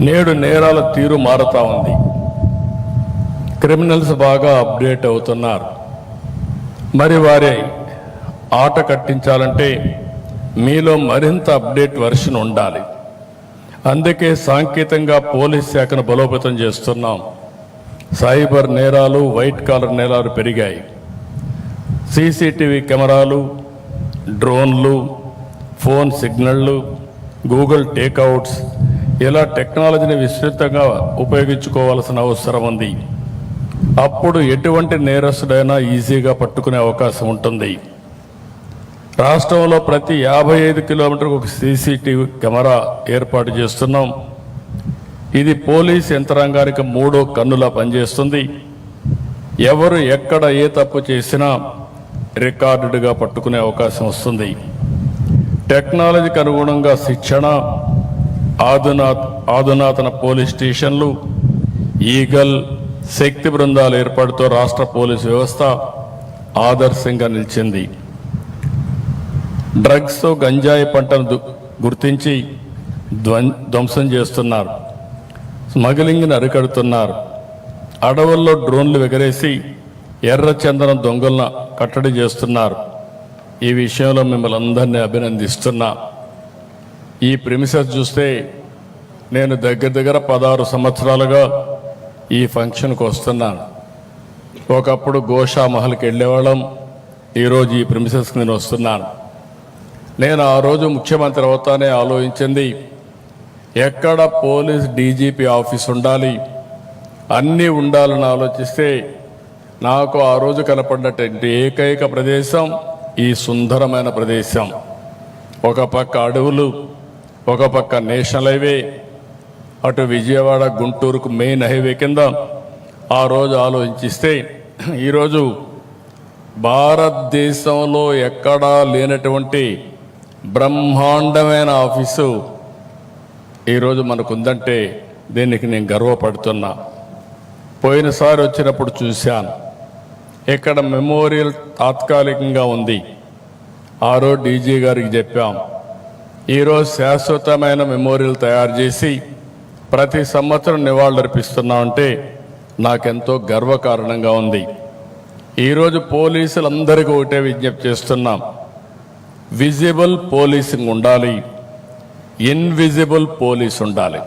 నేడు నేరాల తీరు మారుతా ఉంది. క్రిమినల్స్ బాగా అప్డేట్ అవుతున్నారు. మరి వారి ఆట కట్టించాలంటే మీలో మరింత అప్డేట్ వర్షన్ ఉండాలి. అందుకే సాంకేతికంగా పోలీస్ శాఖను బలోపేతం చేస్తున్నాం. సైబర్ నేరాలు వైట్ కాలర్ నేరాలు పెరిగాయి. సీసీటీవీ కెమెరాలు డ్రోన్లు ఫోన్ సిగ్నళ్ళు గూగుల్ టేక్అవుట్స్ ఇలా టెక్నాలజీని విస్తృతంగా ఉపయోగించుకోవాల్సిన అవసరం ఉంది. అప్పుడు ఎటువంటి నేరస్తుడైనా ఈజీగా పట్టుకునే అవకాశం ఉంటుంది. రాష్ట్రంలో ప్రతి యాభై ఐదు కిలోమీటర్కు ఒక సీసీటీవీ కెమెరా ఏర్పాటు చేస్తున్నాం. ఇది పోలీస్ యంత్రాంగానికి మూడో కన్నులా పనిచేస్తుంది. ఎవరు ఎక్కడ ఏ తప్పు చేసినా రికార్డుగా పట్టుకునే అవకాశం వస్తుంది. టెక్నాలజీకి అనుగుణంగా శిక్షణ ఆధునా ఆధునాతన పోలీస్ స్టేషన్లు ఈగల్ శక్తి బృందాల ఏర్పాటుతో రాష్ట్ర పోలీసు వ్యవస్థ ఆదర్శంగా నిలిచింది. డ్రగ్స్తో గంజాయి పంటను గుర్తించి ధ్వం- ధ్వంసం చేస్తున్నారు. స్మగ్లింగ్ని అరికడుతున్నారు అడవుల్లో డ్రోన్లు ఎగరేసి ఎర్ర చందనం దొంగలను కట్టడి చేస్తున్నారు. ఈ విషయంలో మిమ్మల్ని అందరినీ అభినందిస్తున్నా. ఈ ప్రిమిసెస్ చూస్తే నేను దగ్గర దగ్గర పదహారు సంవత్సరాలుగా ఈ ఫంక్షన్కి వస్తున్నాను. ఒకప్పుడు గోషా మహల్కి వెళ్ళేవాళ్ళం ఈరోజు ఈ ప్రిమిసెస్కి నేను వస్తున్నాను. నేను ఆ రోజు ముఖ్యమంత్రి అవుతానే ఆలోచించింది. ఎక్కడ పోలీస్ డీజీపీ ఆఫీస్ ఉండాలి? అన్నీ ఉండాలని ఆలోచిస్తే నాకు ఆ రోజు కనపడినటువంటి ఏకైక ప్రదేశం ఈ సుందరమైన ప్రదేశం. ఒక పక్క అడవులు ఒక పక్క నేషనల్ హైవే అటు విజయవాడ గుంటూరుకు మెయిన్ హైవే కింద ఆ రోజు ఆలోచిస్తే ఈరోజు భారతదేశంలో ఎక్కడా లేనటువంటి బ్రహ్మాండమైన ఆఫీసు ఈరోజు మనకుందంటే దీనికి నేను గర్వపడుతున్నా. పోయినసారి వచ్చినప్పుడు చూశాను. ఇక్కడ మెమోరియల్ తాత్కాలికంగా ఉంది. ఆ రోజు డీజీ గారికి చెప్పాం. ఈరోజు శాశ్వతమైన మెమోరియల్ తయారు చేసి ప్రతి సంవత్సరం నివాళులర్పిస్తున్నామంటే నాకెంతో గర్వకారణంగా ఉంది. ఈరోజు పోలీసులందరికీ ఒకటే విజ్ఞప్తి చేస్తున్నాం. విజిబుల్ పోలీసింగ్ ఉండాలి. ఇన్విజిబుల్ పోలీస్ ఉండాలి.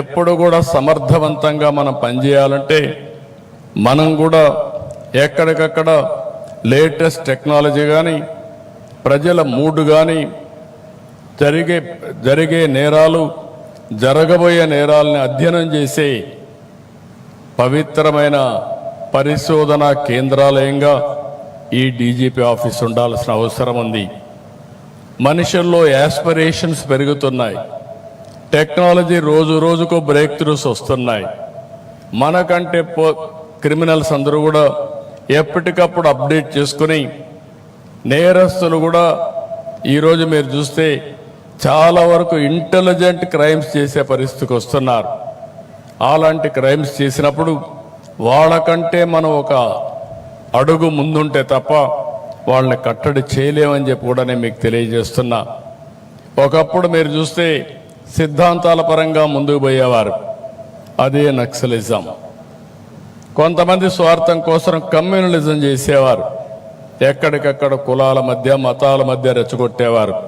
ఎప్పుడు కూడా సమర్థవంతంగా మనం పనిచేయాలంటే మనం కూడా ఎక్కడికక్కడ లేటెస్ట్ టెక్నాలజీ కానీ ప్రజల మూడు కానీ జరిగే జరిగే నేరాలు జరగబోయే నేరాలని అధ్యయనం చేసే పవిత్రమైన పరిశోధన కేంద్రాలయంగా ఈ డీజీపీ ఆఫీస్ ఉండాల్సిన అవసరం ఉంది. మనుషుల్లో యాస్పిరేషన్స్ పెరుగుతున్నాయి. టెక్నాలజీ రోజు రోజుకు బ్రేక్ త్రూస్ వస్తున్నాయి. మనకంటే పో క్రిమినల్స్ అందరూ కూడా ఎప్పటికప్పుడు అప్డేట్ చేసుకుని నేరస్తులు కూడా ఈరోజు మీరు చూస్తే చాలా వరకు ఇంటెలిజెంట్ క్రైమ్స్ చేసే పరిస్థితికి వస్తున్నారు. అలాంటి క్రైమ్స్ చేసినప్పుడు వాళ్ళకంటే మనం ఒక అడుగు ముందుంటే తప్ప వాళ్ళని కట్టడి చేయలేమని చెప్పి కూడా నేను మీకు తెలియజేస్తున్నా. ఒకప్పుడు మీరు చూస్తే సిద్ధాంతాల పరంగా ముందుకు పోయేవారు. అదే నక్సలిజం. కొంతమంది స్వార్థం కోసం కమ్యూనలిజం చేసేవారు. ఎక్కడికక్కడ కులాల మధ్య మతాల మధ్య రెచ్చగొట్టేవారు.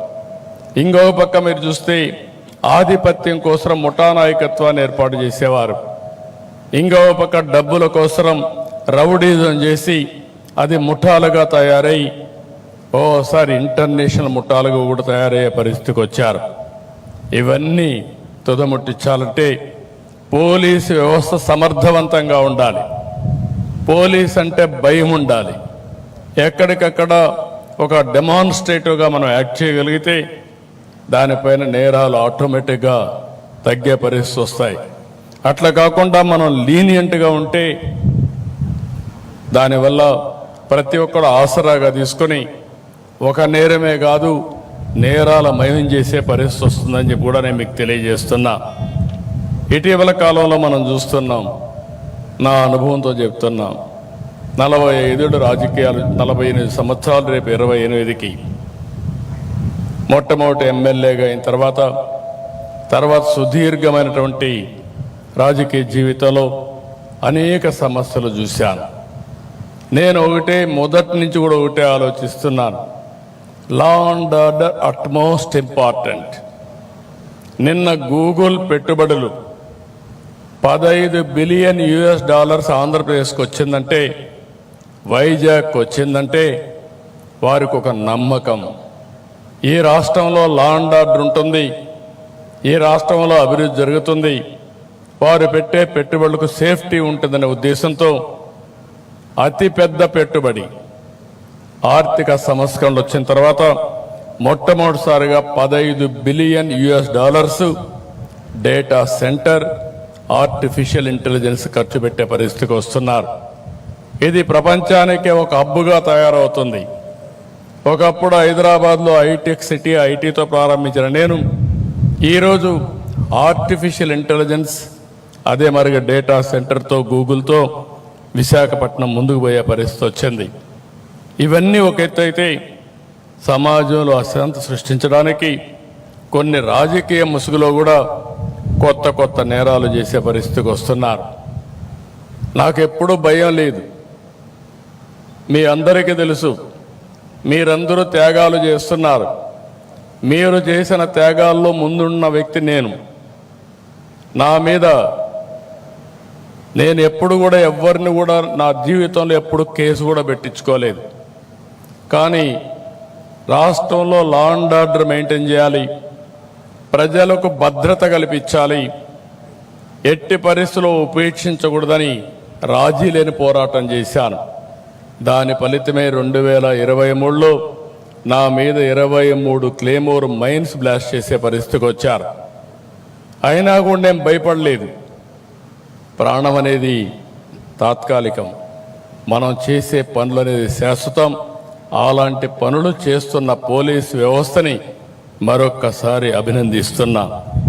ఇంకో పక్క మీరు చూస్తే ఆధిపత్యం కోసం ముఠా నాయకత్వాన్ని ఏర్పాటు చేసేవారు. ఇంకో పక్క డబ్బుల కోసం రౌడీజం చేసి అది ముఠాలుగా తయారై ఓసారి ఇంటర్నేషనల్ ముఠాలుగా కూడా తయారయ్యే పరిస్థితికి వచ్చారు. ఇవన్నీ తుదముట్టించాలంటే పోలీసు వ్యవస్థ సమర్థవంతంగా ఉండాలి. పోలీస్ అంటే భయం ఉండాలి. ఎక్కడికక్కడ ఒక డెమాన్స్ట్రేటివ్గా మనం యాక్ట్ చేయగలిగితే దానిపైన నేరాలు ఆటోమేటిక్గా తగ్గే పరిస్థితి వస్తాయి. అట్లా కాకుండా మనం లీనియంట్గా ఉంటే దానివల్ల ప్రతి ఒక్కరు ఆసరాగా తీసుకొని ఒక నేరమే కాదు నేరాల మయం చేసే పరిస్థితి వస్తుందని చెప్పి కూడా నేను మీకు తెలియజేస్తున్నా. ఇటీవల కాలంలో మనం చూస్తున్నాం నా అనుభవంతో చెప్తున్నాం. నలభై ఐదు రాజకీయాలు నలభై ఎనిమిది సంవత్సరాలు రేపు ఇరవై ఎనిమిదికి మొట్టమొదటి ఎమ్మెల్యేగా అయిన తర్వాత తర్వాత సుదీర్ఘమైనటువంటి రాజకీయ జీవితంలో అనేక సమస్యలు చూశాను. నేను ఒకటే మొదటి నుంచి కూడా ఒకటే ఆలోచిస్తున్నాను. Law and order utmost important నిన్న గూగుల్ పెట్టుబడులు పదహైదు బిలియన్ యుఎస్ డాలర్స్ ఆంధ్రప్రదేశ్కి వచ్చిందంటే వైజాగ్ వచ్చిందంటే వారికి ఒక నమ్మకం. ఈ రాష్ట్రంలో లా అండ్ ఆర్డర్ ఉంటుంది. ఈ రాష్ట్రంలో అభివృద్ధి జరుగుతుంది. వారు పెట్టే పెట్టుబడులకు సేఫ్టీ ఉంటుందనే ఉద్దేశంతో అతిపెద్ద పెట్టుబడి ఆర్థిక సంస్కరణలు వచ్చిన తర్వాత మొట్టమొదటిసారిగా పదహైదు billion US dollars data centre artificial intelligence ఖర్చు పెట్టే పరిస్థితికి వస్తున్నారు. ఇది ప్రపంచానికి ఒక హబ్బుగా తయారవుతుంది. ఒకప్పుడు హైదరాబాద్లో ఐటెక్ సిటీ ఐటీతో ప్రారంభించిన నేను ఈరోజు ఆర్టిఫిషియల్ ఇంటెలిజెన్స్ అదే మరిగా డేటా సెంటర్తో గూగుల్తో విశాఖపట్నం ముందుకు పోయే పరిస్థితి వచ్చింది. ఇవన్నీ ఒక ఎత్తు అయితే సమాజంలో అశాంతి సృష్టించడానికి కొన్ని రాజకీయ ముసుగులో కూడా కొత్త కొత్త నేరాలు చేసే పరిస్థితికి వస్తున్నారు. నాకెప్పుడూ భయం లేదు. మీ అందరికీ తెలుసు మీరందరూ త్యాగాలు చేస్తున్నారు. మీరు చేసిన త్యాగాల్లో ముందున్న వ్యక్తి నేను. నా మీద నేను ఎప్పుడు కూడా ఎవరిని కూడా నా జీవితంలో ఎప్పుడు కేసు కూడా పెట్టించుకోలేదు. కానీ రాష్ట్రంలో లా అండ్ ఆర్డర్ మెయింటైన్ చేయాలి. ప్రజలకు భద్రత కల్పించాలి. ఎట్టి పరిస్థితుల్లో ఉపేక్షించకూడదని రాజీ లేని పోరాటం చేశాను. దాని ఫలితమే రెండు వేల ఇరవై మూడులో నా మీద ఇరవై మూడు క్లేమోర్ మైన్స్ బ్లాస్ట్ చేసే పరిస్థితికి వచ్చారు. అయినా కూడా నేను భయపడలేదు. ప్రాణం అనేది తాత్కాలికం. మనం చేసే పనులు అనేది శాశ్వతం. అలాంటి పనులు చేస్తున్న పోలీసు వ్యవస్థని మరొక్కసారి అభినందిస్తున్నా.